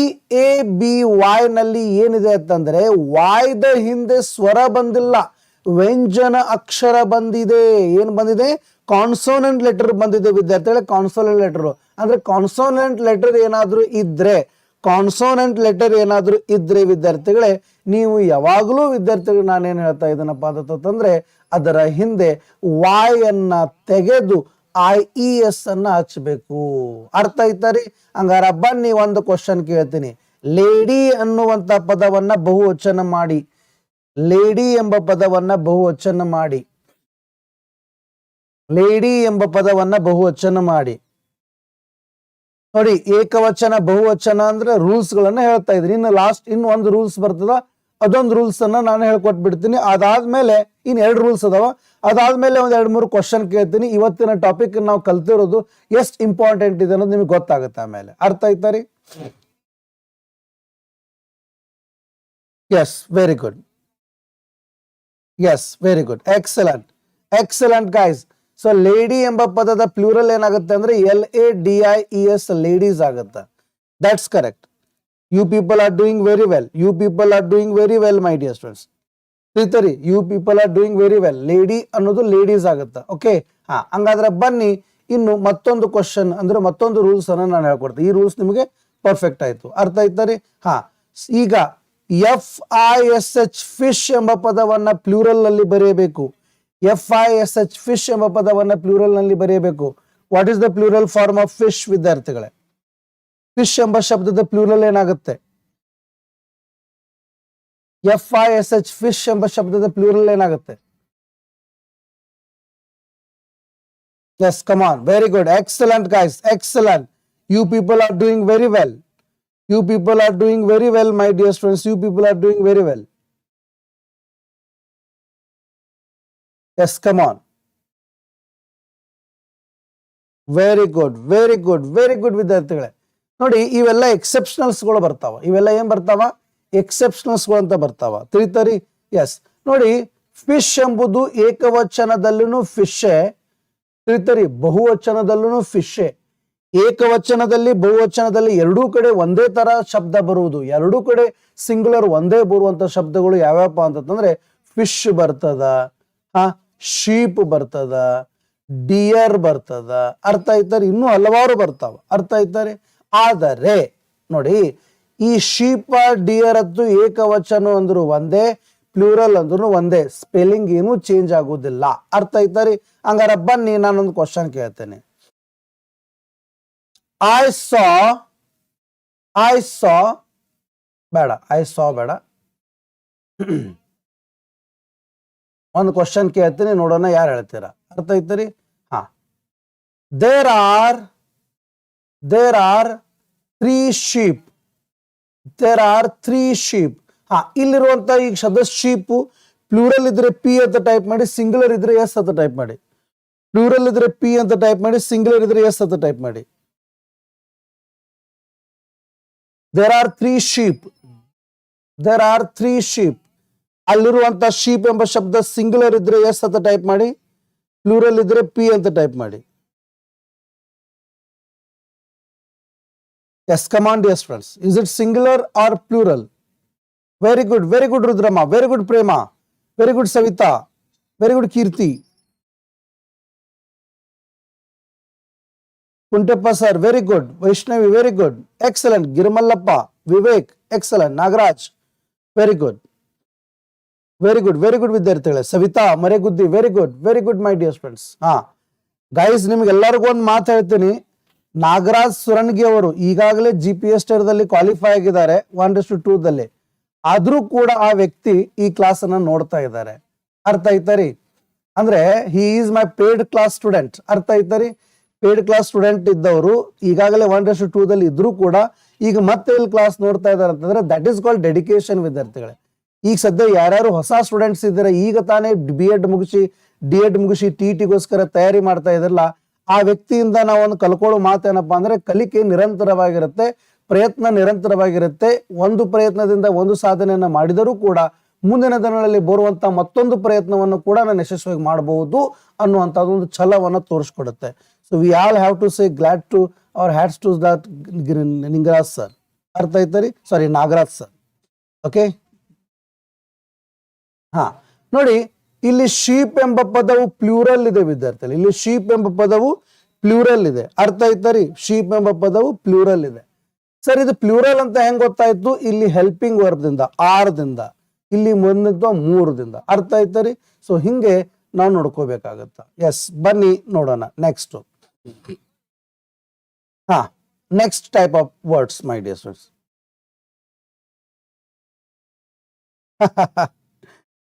S1: ಎ ಬಿ ವಾಯ್ನಲ್ಲಿ ಏನಿದೆ ಅಂತಂದ್ರೆ ವಾಯ್ದ ಹಿಂದೆ ಸ್ವರ ಬಂದಿಲ್ಲ. ವ್ಯಂಜನ ಅಕ್ಷರ ಬಂದಿದೆ. ಏನ್ ಬಂದಿದೆ? ಕಾನ್ಸೋನೆಂಟ್ ಲೆಟರ್ ಬಂದಿದೆ ವಿದ್ಯಾರ್ಥಿಗಳೇ ಕಾನ್ಸೋನೆಂಟ್ ಲೆಟರ್ ಅಂದ್ರೆ ಕಾನ್ಸೋನೆಂಟ್ ಲೆಟರ್ ಏನಾದ್ರೂ ಇದ್ರೆ ಕಾನ್ಸೋನೆಂಟ್ ಲೆಟರ್ ಏನಾದ್ರೂ ಇದ್ರೆ ವಿದ್ಯಾರ್ಥಿಗಳೇ, ನೀವು ಯಾವಾಗಲೂ ವಿದ್ಯಾರ್ಥಿಗಳು, ನಾನೇನು ಹೇಳ್ತಾ ಇದ್ದೀನಪ್ಪ ಅಂತಂದ್ರೆ, ಅದರ ಹಿಂದೆ ವಾಯನ್ನ ತೆಗೆದು ಐ ಇ ಎಸ್ ಅನ್ನ ಹಚ್ಚಬೇಕು ಅರ್ಥ ಐತಾರಿ ಹಂಗಾರ ಬನ್ನಿ ಒಂದು ಕ್ವಶನ್ ಕೇಳ್ತೀನಿ. ಲೇಡಿ ಅನ್ನುವಂತ ಪದವನ್ನ ಬಹುವಚನ ಮಾಡಿ. ಲೇಡಿ ಎಂಬ ಪದವನ್ನ ಬಹುವಚನ ಮಾಡಿ. ಲೇಡಿ ಎಂಬ ಪದವನ್ನ ಬಹುವಚನ ಮಾಡಿ. ನೋಡಿ, ಏಕವಚನ, ಬಹುವಚನ ಅಂದ್ರೆ ರೂಲ್ಸ್ ಗಳನ್ನ ಹೇಳ್ತಾ ಇದ್ರಿ ಇನ್ನು ಲಾಸ್ಟ್ ಇನ್ನು ಒಂದು ರೂಲ್ಸ್ ಬರ್ತದ, ಅದೊಂದು ರೂಲ್ಸ್ ಅನ್ನ ನಾನು ಹೇಳ್ಕೊಟ್ಬಿಡ್ತೀನಿ. ಅದಾದ್ಮೇಲೆ ಇನ್ ಎರಡು ರೂಲ್ಸ್ ಅದಾವ. ಅದಾದ್ಮೇಲೆ ಒಂದ್ ಎರಡು ಮೂರು ಕ್ವಶನ್ ಕೇಳ್ತೀನಿ. ಇವತ್ತಿನ ಟಾಪಿಕ್ ನಾವು ಕಲ್ತಿರೋದು ಎಷ್ಟು ಇಂಪಾರ್ಟೆಂಟ್ ಇದೆ ಅನ್ನೋದು ನಿಮ್ಗೆ ಗೊತ್ತಾಗುತ್ತೆ ಆಮೇಲೆ. ಅರ್ಥ ಆಯ್ತಾ ರೀ? Yes very good yes very good excellent excellent guys so lady ಎಂಬ ಪದದ ಪ್ಲೂರಲ್ ಏನಾಗುತ್ತೆ ಅಂದ್ರೆ L A D I E S ladies ಆಗುತ್ತೆ. That's correct you people are doing very well you people are doing very well my dear students ತಿಳಿತರಿ you people are doing very well lady ಅನ್ನೋದು ladies ಆಗುತ್ತೆ. Okay ಹಾ, ಹಂಗಾದ್ರೆ ಬನ್ನಿ. ಇನ್ನು ಮತ್ತೊಂದು question ಅಂದ್ರೆ ಮತ್ತೊಂದು ರೂಲ್ಸ್ ಅನ್ನ ನಾನು ಹೇಳ್ಕೊಡ್ತೀನಿ. ಈ ರೂಲ್ಸ್ ನಿಮಗೆ ಪರ್ಫೆಕ್ಟ್ ಆಯ್ತು. ಅರ್ಥ ಆಯ್ತಾರೆ ಹಾ, ಈಗ F I S H fish ಎಂಬ ಪದವನ್ನ ಪ್ಲೂರಲ್ನಲ್ಲಿ ಬರೆಯಬೇಕು. F I S H fish ಎಂಬ ಪದವನ್ನ ಪ್ಲೂರಲ್ನಲ್ಲಿ ಬರೆಯಬೇಕು. What is the plural form of fish ವಿದ್ಯಾರ್ಥಿಗಳೇ? ಫಿಶ್ ಎಂಬ ಶಬ್ದದ ಪ್ಲೂರಲ್ ಏನಾಗುತ್ತೆ? F I S H fish ಎಂಬ ಶಬ್ದದ ಪ್ಲೂರಲ್ ಏನಾಗುತ್ತೆ? Yes come on very good excellent guys excellent you people are doing very well you people are doing very well my dear You you people are doing very well yes come on very good very good very good ವಿದ್ಯಾರ್ಥಿಗಳೇ. ನೋಡಿ, ಇವೆಲ್ಲ ಎಕ್ಸೆಪ್ಷನಲ್ಸ್ಗಳು ಬರ್ತಾವ. ಇವೆಲ್ಲ ಏನ್ ಬರ್ತಾವ? ಎಕ್ಸೆಪ್ಷನಲ್ಸ್ಗಳು ಅಂತ ಬರ್ತಾವ. ತಿಳಿತಾರಿ? S ನೋಡಿ ಫಿಶ್ ಎಂಬುದು ಏಕವಚನದಲ್ಲೂ ಫಿಶೆ ತಿಳಿತಾರಿ? ಬಹುವಚನದಲ್ಲೂ ಫಿಶೆ ಏಕವಚನದಲ್ಲಿ, ಬಹುವಚನದಲ್ಲಿ ಎರಡೂ ಕಡೆ ಒಂದೇ ತರ ಶಬ್ದ ಬರುವುದು. ಎರಡೂ ಕಡೆ ಸಿಂಗುಲರ್ ಒಂದೇ ಬರುವಂತ ಶಬ್ದಗಳು ಯಾವ್ಯಾವಪ್ಪ ಅಂತಂದ್ರೆ ಫಿಶ್ ಬರ್ತದ ಆ ಶೀಪ್ ಬರ್ತದ ಡಿಯರ್ ಬರ್ತದ. ಅರ್ಥ ಆಯ್ತಾರೆ? ಇನ್ನೂ ಹಲವಾರು ಬರ್ತಾವ. ಅರ್ಥ ಆಯ್ತಾರೆ? ಆದರೆ, ನೋಡಿ, ಈ ಶೀಪ ಡಿಯರ್ ಅದ್ದು ಏಕವಚನ ಅಂದ್ರು ಒಂದೇ ಪ್ಲೂರಲ್ ಅಂದ್ರೂ ಒಂದೇ. ಸ್ಪೆಲ್ಲಿಂಗ್ ಏನು ಚೇಂಜ್ ಆಗುದಿಲ್ಲ. ಅರ್ಥ ಆಯ್ತಾರೆ? ಹಂಗಾರ ಬನ್ನಿ, ನಾನೊಂದು ಕ್ವಶನ್ ಕೇಳ್ತೇನೆ. ಐ ಸಾ ಐ ಸಾ ಬೇಡ ಐ ಸಾ ಬೇಡ. ಒಂದು ಕ್ವಶನ್ ಕೇಳ್ತೀನಿ, ನೋಡೋಣ ಯಾರು ಹೇಳ್ತೀರಾ? ಅರ್ಥ ಐತರಿ ಹಾ. There are there are three sheep there are three sheep ಹಾ, ಇಲ್ಲಿರುವಂತ ಈಗ ಶಬ್ದ ಶೀಪ್ ಪ್ಲೂರಲ್ ಇದ್ರೆ ಪಿ ಅಂತ ಟೈಪ್ ಮಾಡಿ ಸಿಂಗುಲರ್ ಇದ್ರೆ ಎಸ್ ಅಂತ ಟೈಪ್ ಮಾಡಿ. ಪ್ಲೂರಲ್ ಇದ್ರೆ ಪಿ ಅಂತ ಟೈಪ್ ಮಾಡಿ ಸಿಂಗುಲರ್ ಇದ್ರೆ ಎಸ್ ಅಂತ ಟೈಪ್ ಮಾಡಿ. There are three sheep there are three sheep ಅಲ್ಲಿರುವಂತ ಶೀಪ್ ಎಂಬ ಶಬ್ದ ಸಿಂಗ್ಯುಲರ್ ಇದ್ರೆ ಎಸ್ ಅಂತ ಟೈಪ್ ಮಾಡಿ ಪ್ಲೂರಲ್ ಇದ್ರೆ ಪಿ ಅಂತ ಟೈಪ್ ಮಾಡಿ. Yes come on yes friends is it singular or plural very good very good Rudramma very good Prema very good Savita very good Keerthi Kuntappa sir very good Vaishnavi very good excellent Girimallappa, Vivek excellent Nagaraj very good very good very good ವಿದ್ಯಾರ್ಥಿಗಳೇ. Savita, Mareguddi very good very good my dear friends ಹಾ. Guys ನಿಮ್ಗೆಲ್ಲರಿಗೂ ಒಂದು ಮಾತು ಹೇಳ್ತೀನಿ. ನಾಗರಾಜ್ ಸುರಣ್ಗಿ ಅವರು ಈಗಾಗಲೇ G P S ದಲ್ಲಿ qualify ಆಗಿದ್ದಾರೆ ಒನ್ ಟು ಟೂ ದಲ್ಲಿ. ಆದ್ರೂ ಕೂಡ ಆ ವ್ಯಕ್ತಿ ಈ ಕ್ಲಾಸ್ ಅನ್ನ ನೋಡ್ತಾ ಇದ್ದಾರೆ. ಅರ್ಥ ಐತರಿ ಅಂದ್ರೆ he is my paid class student ಅರ್ಥ ಐತರಿ ಪೇಡ್ ಕ್ಲಾಸ್ ಸ್ಟೂಡೆಂಟ್ ಇದ್ದವರು, ಈಗಾಗಲೇ ಒನ್ ಟು ಟೂ ದಲ್ಲಿ ಇದ್ರೂ ಕೂಡ ಈಗ ಮತ್ತೆ ಇಲ್ಲಿ ಕ್ಲಾಸ್ ನೋಡ್ತಾ ಇದ್ದಾರೆ ಅಂತಂದ್ರೆ ದಟ್ ಈಸ್ ಕಾಲ್ಡ್ ಡೆಡಿಕೇಶನ್ ವಿದ್ಯಾರ್ಥಿಗಳೇ. ಈಗ ಸದ್ಯ ಯಾರ್ಯಾರು ಹೊಸ ಸ್ಟೂಡೆಂಟ್ಸ್ ಇದ್ದಾರೆ, ಈಗ ತಾನೇ ಬಿ ಎಡ್ ಮುಗಿಸಿ ಡಿ ಎಡ್ ಮುಗಿಸಿ ಟಿ ಟಿಗೋಸ್ಕರ ತಯಾರಿ ಮಾಡ್ತಾ ಇದ್ರಲ್ಲ, ಆ ವ್ಯಕ್ತಿಯಿಂದ ನಾವು ಒಂದು ಕಲ್ಕೊಳ್ಳೋ ಮಾತೇನಪ್ಪಾ ಅಂದ್ರೆ ಕಲಿಕೆ ನಿರಂತರವಾಗಿರುತ್ತೆ, ಪ್ರಯತ್ನ ನಿರಂತರವಾಗಿರುತ್ತೆ, ಒಂದು ಪ್ರಯತ್ನದಿಂದ ಒಂದು ಸಾಧನೆಯನ್ನ ಮಾಡಿದರೂ ಕೂಡ ಮುಂದಿನ ದಿನಗಳಲ್ಲಿ ಬರುವಂತ ಮತ್ತೊಂದು ಪ್ರಯತ್ನವನ್ನು ಕೂಡ ನಾನು ಯಶಸ್ವಿಯಾಗಿ ಮಾಡಬಹುದು ಅನ್ನುವಂಥದ್ದು ಒಂದು ಛಲವನ್ನು ತೋರಿಸ್ಕೊಡುತ್ತೆ. So we all have to say glad to our hats to that Ningaraj sir ಅರ್ಥ ಐತರಿ ಸಾರಿ ನಾಗರಾಜ್ ಸರ್ ಓಕೆ ಹಾ ನೋಡಿ, ಇಲ್ಲಿ ಶೀಪ್ ಎಂಬ ಪದವು ಪ್ಲೂರಲ್ ಇದೆ ವಿದ್ಯಾರ್ಥಿಗಳು. ಇಲ್ಲಿ ಶೀಪ್ ಎಂಬ ಪದವು ಪ್ಲೂರಲ್ ಇದೆ. ಅರ್ಥ ಆಯ್ತರಿ? ಶೀಪ್ ಎಂಬ ಪದವು ಪ್ಲೂರಲ್ ಇದೆ. ಸರ್, ಇದು ಪ್ಲೂರಲ್ ಅಂತ ಹೆಂಗ್ ಗೊತ್ತಾಯ್ತು? ಇಲ್ಲಿ ಹೆಲ್ಪಿಂಗ್ ವರ್ಬ್ದಿಂದ ಆರ್ದಿಂದ ಇಲ್ಲಿ ಮುಂದಿದ್ದು ಮೂರದಿಂದ ಅರ್ಥ ಆಯ್ತರಿ? ಸೊ ಹಿಂಗೆ ನಾವು ನೋಡ್ಕೋಬೇಕಾಗತ್ತ. ಎಸ್ ಬನ್ನಿ ನೋಡೋಣ. ನೆಕ್ಸ್ಟ್ ಹಾ next type of words my dear students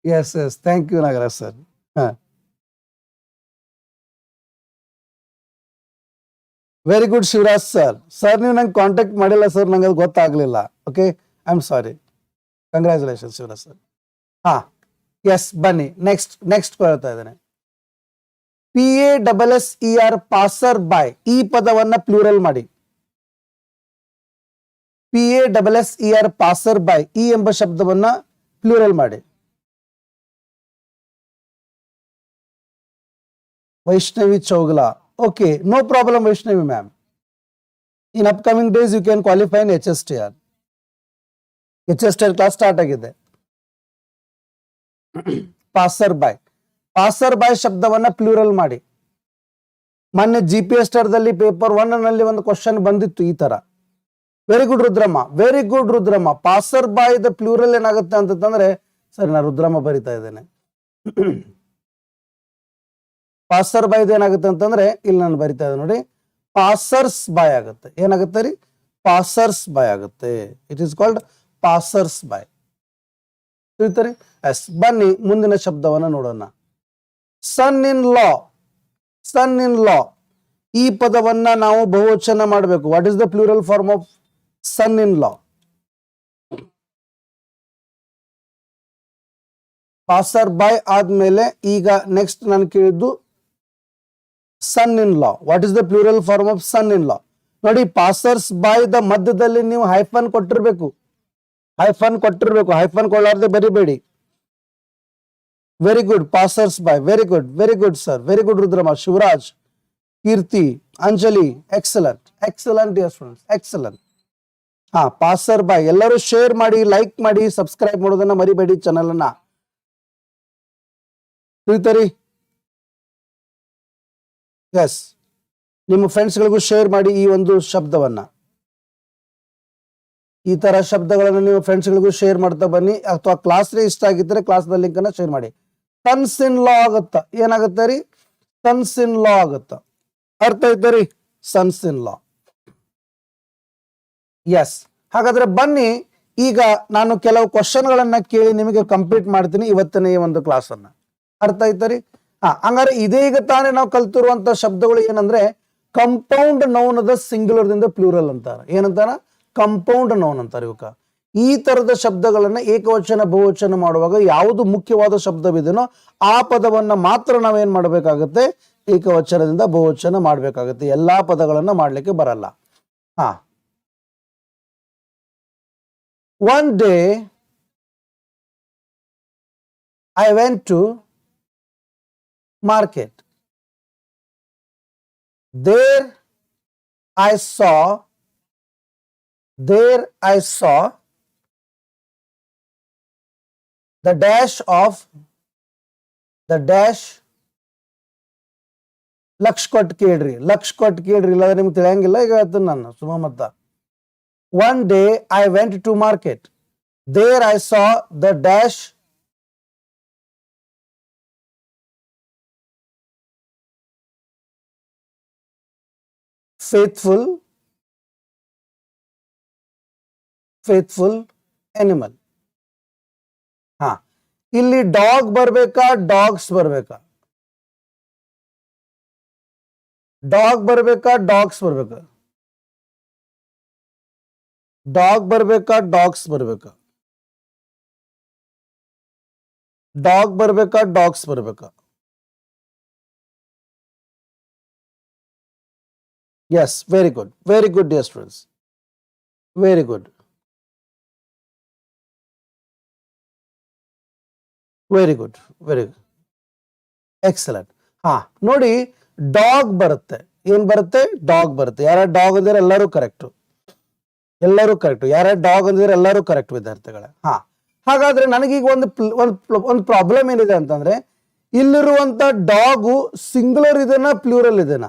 S1: yes yes thank you Nagaraj sir very good Shivaraj sir sir ನೀವು ನಂಗೆ ಕಾಂಟ್ಯಾಕ್ಟ್ ಮಾಡಿಲ್ಲ ಸರ್ ನಂಗೆ ಅದು ಗೊತ್ತಾಗ್ಲಿಲ್ಲ. Okay I am sorry congratulation Shivaraj sir ಹಾ ಎಸ್ ಬನ್ನಿ. ನೆಕ್ಸ್ಟ್ ನೆಕ್ಸ್ಟ್ ಬರ್ತಾ ಇದ್ದೇನೆ. P A double S E R passer by ಈ ಪದವನ್ನ ಪ್ಲೂರಲ್ ಮಾಡಿ. P A double S E R passer by ಈ ಎಂಬ ಶಬ್ದವನ್ನ ಪ್ಲೂರಲ್ ಮಾಡಿ. Vaishnavi Chougala. Okay no problem Vaishnavi ma'am in upcoming days you can qualify in H S T R H S T R class start ಆಗಿದೆ. Passer by passer by ಶಬ್ದವನ್ನ plural ಮಾಡಿ. ಮೊನ್ನೆ G P S ದಲ್ಲಿ paper ಒನ್ನಲ್ಲಿ ಒಂದು question ಬಂದಿತ್ತು ಈ ತರ. Very good Rudramma. Very good Rudramma. Passer by the plural ಏನಾಗುತ್ತೆ ಅಂತಂದ್ರೆ ಸರಿ ನಾ ರುದ್ರಮ್ಮ ಬರಿತಾ ಇದ್ದೇನೆ. ಪಾಸರ್ ಬಾಯ್ ಏನಾಗುತ್ತೆ ಅಂತಂದ್ರೆ, ಇಲ್ಲಿ ನಾನು ಬರಿತಾ ಇದ್ದೆ ನೋಡಿ. ಪಾಸರ್ಸ್ ಬಾಯ್ ಆಗುತ್ತೆ. ಏನಾಗುತ್ತೆ ರೀ? ಪಾಸರ್ಸ್ ಬಾಯ್ ಆಗುತ್ತೆ. It is called passers by ತಿಳಿತಾರೆ yes, ಬನ್ನಿ, ಮುಂದಿನ ಶಬ್ದವನ್ನ ನೋಡೋಣ. ಸನ್ ಇನ್ ಲಾ ಸನ್ ಇನ್ ಲಾ ಈ ಪದವನ್ನ ನಾವು ಬಹುವಚನ ಮಾಡಬೇಕು. What is the plural form of son in law passer by ಆದ್ಮೇಲೆ ಈಗ ನೆಕ್ಸ್ಟ್ ನಾನು ಕೇಳಿದ್ದು son in law what is the plural form of son in law ನೋಡಿ ಪಾಸರ್ಸ್ ಬಾಯ್ ದ ಮಧ್ಯದಲ್ಲಿ ನೀವು ಹೈಫನ್ ಕೊಟ್ಟಿರ್ಬೇಕು. ಹೈಫನ್ ಕೊಟ್ಟಿರ್ಬೇಕು. ಹೈಫನ್ ಕೊಳ್ಳಾರ್ದೆ ಬರಿಬೇಡಿ. Very good passers by very good very good sir very good Rudrama Shivaraj Keerthi Anjali excellent excellent dear students excellent ಹಾ passer by ಎಲ್ಲರೂ share ಮಾಡಿ like ಮಾಡಿ ಸಬ್ಸ್ಕ್ರೈಬ್ ಮಾಡೋದನ್ನ ಮರಿಬೇಡಿ ಚಾನಲ್ ಅನ್ನ ತಿಳಿತರಿ? ಎಸ್ ನಿಮ್ಮ ಫ್ರೆಂಡ್ಸ್ಗಳಿಗೂ ಶೇರ್ ಮಾಡಿ ಈ ಒಂದು ಶಬ್ದವನ್ನ. ಈ ತರ ಶಬ್ದಗಳನ್ನು ನೀವು ಫ್ರೆಂಡ್ಸ್ಗಳಿಗೂ ಶೇರ್ ಮಾಡ್ತಾ ಬನ್ನಿ, ಅಥವಾ ಕ್ಲಾಸ್ ಇಷ್ಟ ಆಗಿದ್ದರೆ ಕ್ಲಾಸ್ನ ಲಿಂಕ್ ಅನ್ನ ಶೇರ್ ಮಾಡಿ. ಸನ್ಸ್ ಇನ್ ಲಾ ಆಗತ್ತ? ಏನಾಗುತ್ತೆ ರೀ? ಸನ್ಸ್ ಇನ್ ಲಾ ಆಗತ್ತ? ಅರ್ಥ ಐತೆ ರೀ? ಸನ್ಸ್ ಇನ್ ಲಾ ಎಸ್ ಹಾಗಾದ್ರೆ ಬನ್ನಿ, ಈಗ ನಾನು ಕೆಲವು ಕ್ವಶನ್ಗಳನ್ನ ಕೇಳಿ ನಿಮಗೆ ಕಂಪ್ಲೀಟ್ ಮಾಡ್ತೀನಿ ಇವತ್ತಿನ ಈ ಒಂದು ಕ್ಲಾಸ್ ಅನ್ನ. ಅರ್ಥ ಐತರಿ ಹಾ, ಹಂಗಾರೆ ಇದೀಗ ತಾನೇ ನಾವು ಕಲ್ತಿರುವಂತ ಶಬ್ದಗಳು ಏನಂದ್ರೆ ಕಂಪೌಂಡ್ ನೌನದ ಸಿಂಗ್ಯುಲರ್ ದಿಂದ ಪ್ಲೂರಲ್ ಅಂತಾರ. ಏನಂತಾರ? ಕಂಪೌಂಡ್ ನೌನ್ ಅಂತಾರ ಇವಕ್ಕ ಈ ತರದ ಶಬ್ದಗಳನ್ನ ಏಕವಚನ, ಬಹುವಚನ ಮಾಡುವಾಗ ಯಾವುದು ಮುಖ್ಯವಾದ ಶಬ್ದವಿದೆನೋ ಆ ಪದವನ್ನ ಮಾತ್ರ ನಾವೇನ್ ಮಾಡಬೇಕಾಗತ್ತೆ? ಏಕವಚನದಿಂದ ಬಹುವಚನ ಮಾಡ್ಬೇಕಾಗತ್ತೆ. ಎಲ್ಲಾ ಪದಗಳನ್ನ ಮಾಡ್ಲಿಕ್ಕೆ ಬರಲ್ಲ. ಹಾ. One day I went to market there I saw there I saw the dash of the dash ಲಕ್ಷ ಕೊಟ್ಟು ಕೇಳ್ರಿ ಲಕ್ಷ ಕೊಟ್ಟು ಕೇಳ್ರಿ ಇಲ್ಲಾಂದ್ರೆ ನಿಮ್ಗೆ ತಿಳಿಯಂಗಿಲ್ಲ ಈಗ ಹೇಳ್ತೀನಿ ನಾನು ಸುಮ ಮತ್ತ One day I went to market. There I saw the dash faithful faithful animal. ಹಾ ಇಲ್ಲಿ ಡಾಗ್ ಬರ್ಬೇಕಾ, ಡಾಗ್ಸ್ ಬರ್ಬೇಕಾ? ಡಾಗ್ ಬರ್ಬೇಕಾ, ಡಾಗ್ಸ್ ಬರ್ಬೇಕಾ? ಡಾಗ್ ಬರ್ಬೇಕಾ, ಡಾಗ್ಸ್ ಬರ್ಬೇಕಾ? ಡಾಗ್ ಬರ್ಬೇಕಾ, ಡಾಗ್ಸ್ ಬರ್ಬೇಕಾ? Yes very good very good dear students very good very good very good excellent ಹಾ, ನೋಡಿ ಡಾಗ್ ಬರುತ್ತೆ. ಏನ್ ಬರುತ್ತೆ? ಡಾಗ್ ಬರುತ್ತೆ. ಯಾರ ಡಾಗ್ ಅಂದ್ರೆ ಎಲ್ಲರೂ ಕರೆಕ್ಟು ಎಲ್ಲರೂ ಕರೆಕ್ಟು ಯಾರ ಡಾಗ್ ಅಂದಿದ್ರೆ ಎಲ್ಲರೂ ಕರೆಕ್ಟ್ ವಿದ್ಯಾರ್ಥಿಗಳೇ. ಹಾ, ಹಾಗಾದ್ರೆ ನನಗೀಗ ಒಂದು ಒಂದು ಪ್ರಾಬ್ಲಮ್ ಏನಿದೆ ಅಂತಂದ್ರೆ, ಇಲ್ಲಿರುವಂತ ಡಾಗು ಸಿಂಗ್ಯುಲರ್ ಇದೆನಾ ಪ್ಲೂರಲ್ ಇದೆನಾ?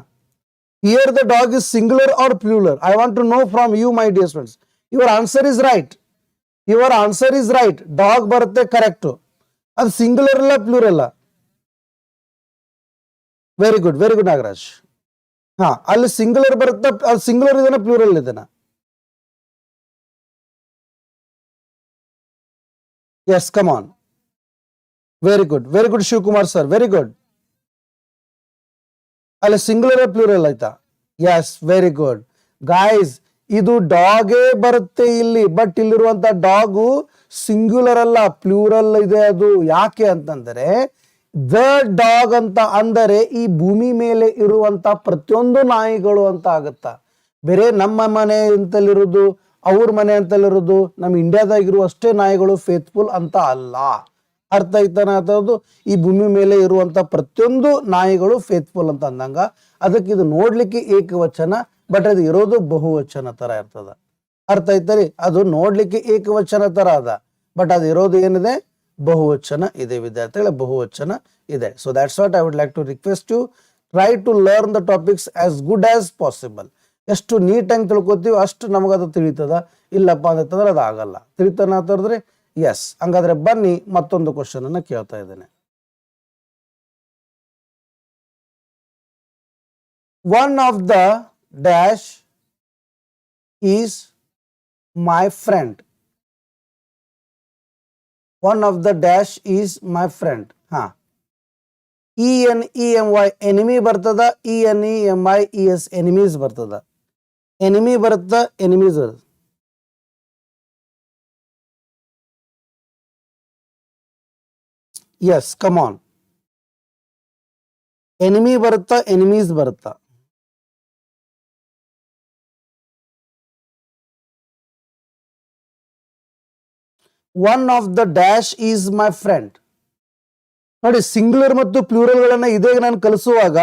S1: Here the dog is singular or plural I want to know from you my dear students your answer is right your answer is right dog ಬರುತ್ತೆ ಕರೆಕ್ಟ್ ಅದು ಸಿಂಗುಲರ್ ಇಲ್ಲ plural ಅಲ್ಲ very good very good Nagaraj ಹಾ, ಅಲ್ಲಿ singular ಬರುತ್ತೆ, ಅದು singular ಇದೆನಾ plural ಇದೆನಾ? Yes come on very good very good Shivakumar sir very good ಅಲ್ಲಿ ಸಿಂಗುಲರ್ ಪ್ಲೂರಲ್ ಆಯ್ತಾ? ಎಸ್ ವೆರಿ ಗುಡ್ ಗಾಯ್ಸ್ ಇದು ಡಾಗೇ ಬರುತ್ತೆ ಇಲ್ಲಿ, ಬಟ್ ಇಲ್ಲಿರುವಂತ ಡಾಗು ಸಿಂಗ್ಯುಲರ್ ಅಲ್ಲ, ಪ್ಲೂರಲ್ ಇದೆ ಅದು. ಯಾಕೆ ಅಂತಂದರೆ, ದ ಡಾಗ್ ಅಂತ ಅಂದರೆ ಈ ಭೂಮಿ ಮೇಲೆ ಇರುವಂತ ಪ್ರತಿಯೊಂದು ನಾಯಿಗಳು ಅಂತ ಆಗುತ್ತ? ಬೇರೆ ನಮ್ಮ ಮನೆ ಅಂತಲ್ಲಿರೋದು ಅವ್ರ ಮನೆ ಅಂತಲ್ಲಿರೋದು ನಮ್ಮ ಇಂಡಿಯಾದಾಗಿರುವ ಅಷ್ಟೇ ನಾಯಿಗಳು ಫೇತ್ಫುಲ್ ಅಂತ ಅಲ್ಲ. ಅರ್ಥ ಐತನ ಅಂತದ್ದು ಈ ಭೂಮಿ ಮೇಲೆ ಇರುವಂತ ಪ್ರತಿಯೊಂದು ನಾಯಿಗಳು ಫೇತ್ಫುಲ್ ಅಂತ ಅಂದಂಗ, ಅದಕ್ಕೆ ಇದು ನೋಡ್ಲಿಕ್ಕೆ ಏಕವಚನ. ಬಟ್ ಅದು ಇರೋದು ಬಹುವಚನ ತರ ಇರ್ತದ. ಅರ್ಥ ಐತರಿ ಅದು ನೋಡ್ಲಿಕ್ಕೆ ಏಕವಚನ ತರ ಅದ. ಬಟ್ ಅದು ಇರೋದು ಏನಿದೆ? ಬಹುವಚನ ಇದೆ ವಿದ್ಯಾರ್ಥಿಗಳ, ಬಹುವಚನ ಇದೆ. So that's what I would like to request you try to learn the topics as good as possible ಎಷ್ಟು ನೀಟಾಗಿ ತಿಳ್ಕೊತೀವಿ ಅಷ್ಟು ನಮಗದು ತಿಳಿತದ. ಇಲ್ಲಪ್ಪ ಅಂತಂದ್ರೆ ಅದು ಆಗಲ್ಲ. ತಿಳಿತಾನ ಅಂತಂದ್ರೆ ಎಸ್ ಹಂಗಾದ್ರೆ ಬನ್ನಿ, ಮತ್ತೊಂದು ಕ್ವಶನ್ ಅನ್ನ ಕೇಳ್ತಾ ಇದ್ದೇನೆ. One of the dash is my friend one of the dash is my friend ಹಾ E N E M Y enemy ಬರ್ತದ E N E M I E S enemies ಬರ್ತದ. ಎನಿಮಿ ಬರುತ್ತ enemies yes come on enemy ಬರುತ್ತಾ enemies ಬರುತ್ತಾ. One of the dash is my friend ನೋಡಿ singular ಮತ್ತು plural ಗಳನ್ನ ಇದೇ ನಾನು ಕಲಿಸುವಾಗ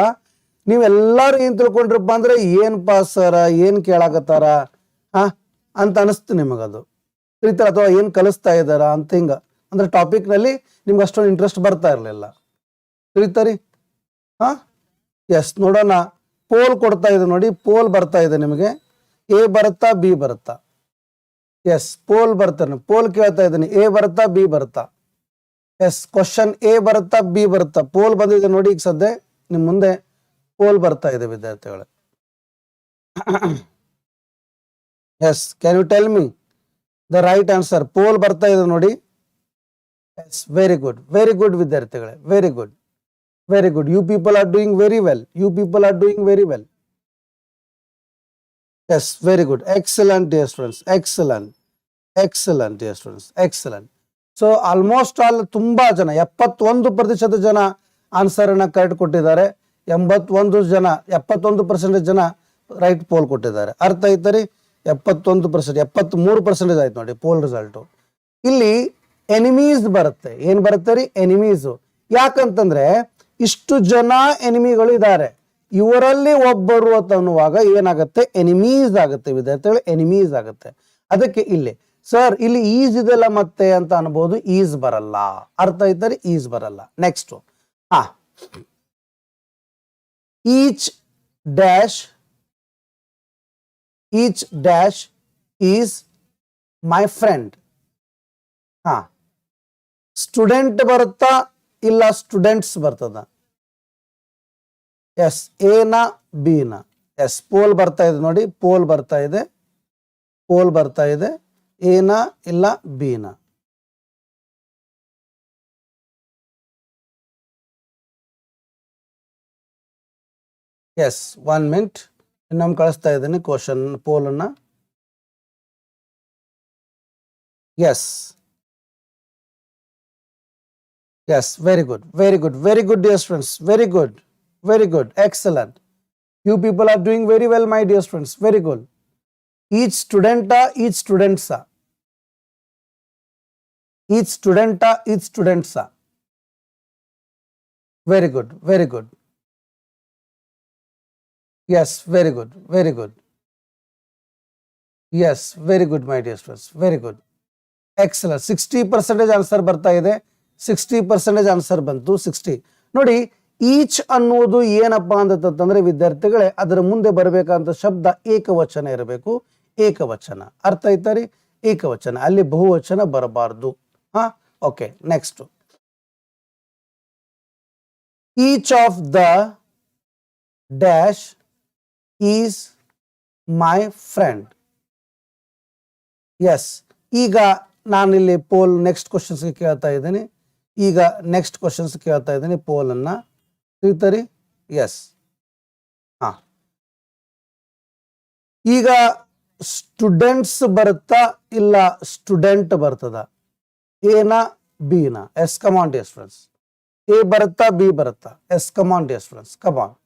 S1: ನೀವೆಲ್ಲರೂ ಏನ್ ತಿಳ್ಕೊಂಡ್ರಪ್ಪ ಅಂದ್ರೆ ಏನ್ಪಾ ಸರ ಏನ್ ಕೇಳಾಕತ್ತಾರ? ಹಾ? ಅಂತ ಅನಿಸ್ತು ನಿಮಗದು. ತಿಳಿತಾರ ಅಥವಾ ಏನ್ ಕಲಿಸ್ತಾ ಇದಾರ ಅಂತ ಹಿಂಗ. ಅಂದ್ರೆ ಟಾಪಿಕ್ನಲ್ಲಿ ನಿಮ್ಗೆ ಅಷ್ಟೊಂದು ಇಂಟ್ರೆಸ್ಟ್ ಬರ್ತಾ ಇರ್ಲಿಲ್ಲ. ತಿಳಿತಾರಿ ಹಾ? ಎಸ್ ನೋಡೋಣ. ಪೋಲ್ ಕೊಡ್ತಾ ಇದೆ ನೋಡಿ ಪೋಲ್ ಬರ್ತಾ ಇದೆ ನಿಮಗೆ. ಎ ಬರುತ್ತಾ ಬಿ ಬರುತ್ತಾ? ಎಸ್ ಪೋಲ್ ಬರ್ತಾನೆ. ಪೋಲ್ ಕೇಳ್ತಾ ಇದ್ದೀನಿ. ಎ ಬರುತ್ತಾ ಬಿ ಬರುತ್ತಾ? ಎಸ್ ಕ್ವಶನ್ ಎ ಬರುತ್ತಾ ಬಿ ಬರುತ್ತಾ? ಪೋಲ್ ಬಂದಿದೆ ನೋಡಿ, ಈಗ ಸದ್ಯ ನಿಮ್ ಮುಂದೆ ಪೋಲ್ ಬರ್ತಾ ಇದೆ, ವಿದ್ಯಾರ್ಥಿಗಳು. Yes can you tell me the right answer poll ಬರ್ತಾ ಇದೆ ನೋಡಿ. Yes very good very good ವಿದ್ಯಾರ್ಥಿಗಳೇ. Very good very good you people are doing very well you people are doing very well yes very good excellent dear students excellent excellent dear students excellent so almost all ತುಂಬಾ ಜನ, ಎಪ್ಪತ್ತೊಂದು ಪ್ರತಿಶತ ಜನ answer ಅನ್ನ correct ಕೊಟ್ಟಿದ್ದಾರೆ. ಎಂಬತ್ತೊಂದು ಜನ, ಎಪ್ಪತ್ತೊಂದು ಪರ್ಸೆಂಟೇಜ್ ಜನ ರೈಟ್ ಪೋಲ್ ಕೊಟ್ಟಿದ್ದಾರೆ. ಅರ್ಥ ಐತರಿ ಎಪ್ಪತ್ತೊಂದು ಪರ್ಸೆಂಟ್ ಎಪ್ಪತ್ಮೂರು ಪರ್ಸೆಂಟೇಜ್ ಆಯ್ತು ನೋಡಿ ಪೋಲ್ ರಿಸಲ್ಟು ಇಲ್ಲಿ ಎನಿಮೀಸ್ ಬರುತ್ತೆ. ಏನು ಬರುತ್ತೆ ರೀ? ಎನಿಮೀಸು ಯಾಕಂತಂದ್ರೆ, ಇಷ್ಟು ಜನ ಎನಿಮಿಗಳು ಇದ್ದಾರೆ. ಇವರಲ್ಲಿ ಒಬ್ಬರು ಅಂತ ಅನ್ನುವಾಗ ಏನಾಗುತ್ತೆ? ಎನಿಮೀಸ್ ಆಗುತ್ತೆ ವಿದ್ಯಾರ್ಥಿಗಳು ಎನಿಮೀಸ್ ಆಗುತ್ತೆ. ಅದಕ್ಕೆ ಇಲ್ಲಿ ಸರ್ ಇಲ್ಲಿ ಈಸ್ ಇದೆಲ್ಲ ಮತ್ತೆ ಅಂತ ಅನ್ಬೋದು ಈಸ್ ಬರಲ್ಲ. ಅರ್ಥ ಇದ್ದರೆ ಈಸ್ ಬರಲ್ಲ. ನೆಕ್ಸ್ಟ್ ಹಾ. Each dash each dash is my friend ಹಾ. ಸ್ಟೂಡೆಂಟ್ ಬರುತ್ತಾ, ಇಲ್ಲ ಸ್ಟೂಡೆಂಟ್ಸ್ ಬರ್ತದ? ಎಸ್ ಎನ ಬಿನ ಎಸ್, ಪೋಲ್ ಬರ್ತಾ ಇದೆ ನೋಡಿ, ಪೋಲ್ ಬರ್ತಾ ಇದೆ. ಪೋಲ್ ಬರ್ತಾ ಇದೆ. ಎನ ಇಲ್ಲ ಬಿನ ಎಸ್, ಒನ್ ಮಿನಿಟ್. ಇನ್ನೊಮ್ಮೆ ಕಳಿಸ್ತಾ ಇದ್ದೀನಿ question, ಪೋಲನ್ನ. Yes. Yes very good very good very good dear students very good very good excellent you people are doing very well my dear students very good each ಸ್ಟೂಡೆಂಟಾ each ಸ್ಟೂಡೆಂಟ್ಸಾ each ಸ್ಟೂಡೆಂಟಾ each ಸ್ಟೂಡೆಂಟ್ಸಾ very good very good yes very good very good yes very good my dear students very good excellent sixty percentage answer ಬರ್ತಾ ಇದೆ sixty percentage answer ಬಂತು sixty ನೋಡಿ each ಅನ್ನುವುದು ಏನಪ್ಪಾ ಅಂತಂದ್ರೆ ವಿದ್ಯಾರ್ಥಿಗಳೇ, ಅದರ ಮುಂದೆ ಬರಬೇಕಂತ ಶಬ್ದ ಏಕವಚನ ಇರಬೇಕು. ಏಕವಚನ. ಅರ್ಥ ಐತಾರಿ ಏಕವಚನ. ಅಲ್ಲಿ ಬಹುವಚನ ಬರಬಾರ್ದು. ಹಾ? Okay next each of the dash is my friend. Yes. ಈಗ ನಾನಿಲ್ಲಿ ಪೋಲ್ ನೆಕ್ಸ್ಟ್ ಕ್ವಶನ್ಸ್ಗೆ ಕೇಳ್ತಾ ಇದ್ದೀನಿ. ಈಗ ನೆಕ್ಸ್ಟ್ ಕ್ವಶನ್ಸ್ ಕೇಳ್ತಾ ಇದ್ದೀನಿ ಪೋಲನ್ನು. ತಿಳಿತರಿ ಎಸ್ ಹಾ. ಈಗ ಸ್ಟೂಡೆಂಟ್ಸ್ ಬರುತ್ತಾ ಇಲ್ಲ ಸ್ಟೂಡೆಂಟ್ ಬರ್ತದ? ಎನ ಬಿನ yes come on dear friends A ಬರುತ್ತಾ ಬಿ ಬರುತ್ತಾ? Yes come on dear friends come on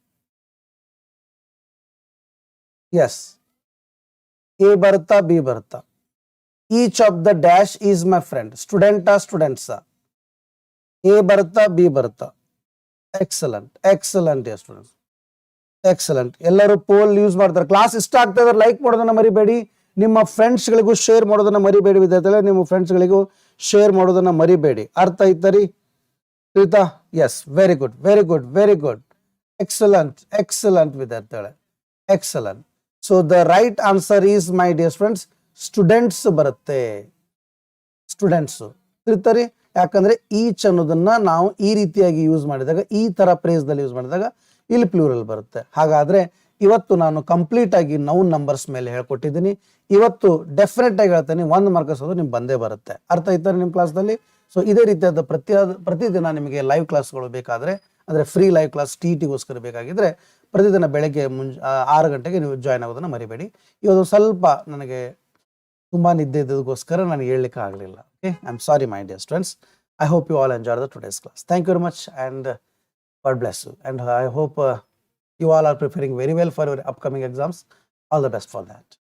S1: yes A ಬರುತ್ತಾ ಬಿ ಬರುತ್ತಾ? Each of the dash is my friend ಸ್ಟೂಡೆಂಟಾ students A ಬರುತ್ತಾ ಬಿ ಬರುತ್ತಾ? ಎಕ್ಸಲೆಂಟ್ ಎಕ್ಸಲೆಂಟ್ ಸ್ಟೂಡೆಂಟ್ಸ್ ಎಕ್ಸಲೆಂಟ್ ಎಲ್ಲರೂ poll use ಮಾಡ್ತಾರೆ. Class ಇಷ್ಟ ಆಗ್ತಾ ಇದ್ರೆ ಲೈಕ್ ಮಾಡೋದನ್ನ ಮರಿಬೇಡಿ. ನಿಮ್ಮ ಫ್ರೆಂಡ್ಸ್ಗಳಿಗೂ ಶೇರ್ ಮಾಡೋದನ್ನ ಮರಿಬೇಡಿ ವಿದ್ಯಾರ್ಥಿಗಳೇ. ನಿಮ್ಮ ಫ್ರೆಂಡ್ಸ್ಗಳಿಗೂ ಶೇರ್ ಮಾಡೋದನ್ನ ಮರಿಬೇಡಿ. ಅರ್ಥ ಐತರಿ Preetha? Yes very good very good very good excellent excellent ವಿದ್ಯಾರ್ಥಿಗಳೇ. Excellent so the right answer is my dear friends students ಬರುತ್ತೆ. ಸ್ಟೂಡೆಂಟ್ಸ್ ತಿಳಿತಾರಿ ಯಾಕಂದ್ರೆ ಈಚ್ ಅನ್ನೋದನ್ನ ನಾವು ಈ ರೀತಿಯಾಗಿ ಯೂಸ್ ಮಾಡಿದಾಗ, ಈ ತರ ಪ್ರೇಸ್ದಲ್ಲಿ ಯೂಸ್ ಮಾಡಿದಾಗ ಇಲ್ಲಿ ಪ್ಲೂರಲ್ ಬರುತ್ತೆ. ಹಾಗಾದ್ರೆ ಇವತ್ತು ನಾನು ಕಂಪ್ಲೀಟ್ ಆಗಿ ನೌನ್ ನಂಬರ್ಸ್ ಮೇಲೆ ಹೇಳ್ಕೊಟ್ಟಿದ್ದೀನಿ. ಇವತ್ತು ಡೆಫಿನೆಟ್ ಆಗಿ ಹೇಳ್ತೇನೆ, ಒಂದು ಮಾರ್ಕಸ್ ಅದು ನಿಮ್ಗೆ ಬಂದೇ ಬರುತ್ತೆ. ಅರ್ಥ ಐತಾರೆ ನಿಮ್ಮ ಕ್ಲಾಸ್ದಲ್ಲಿ ಸೊ ಇದೇ ರೀತಿಯಾದ ಪ್ರತಿ ಪ್ರತಿದಿನ ನಿಮಗೆ ಲೈವ್ ಕ್ಲಾಸ್ಗಳು ಬೇಕಾದ್ರೆ, ಅಂದ್ರೆ ಫ್ರೀ ಲೈವ್ ಕ್ಲಾಸ್ ಟಿ ಟಿಗೋಸ್ಕರ ಬೇಕಾಗಿದ್ರೆ, ಪ್ರತಿದಿನ ಬೆಳಗ್ಗೆ ಮುಂಜ ಆರು ಗಂಟೆಗೆ ನೀವು ಜಾಯ್ನ್ ಆಗೋದನ್ನ ಮರಿಬೇಡಿ. ಇವತ್ತು ಸ್ವಲ್ಪ ನನಗೆ ತುಂಬಾ ನಿದ್ದೆ ಇದ್ದದಕ್ಕೋಸ್ಕರ ನನಗೆ ಹೇಳಲಿಕ್ಕೆ ಆಗಲಿಲ್ಲ okay I am sorry my dear students I hope you all enjoy the today's class thank you very much and God bless you. And I hope uh, you all are preparing very well for your upcoming exams. All the best for that.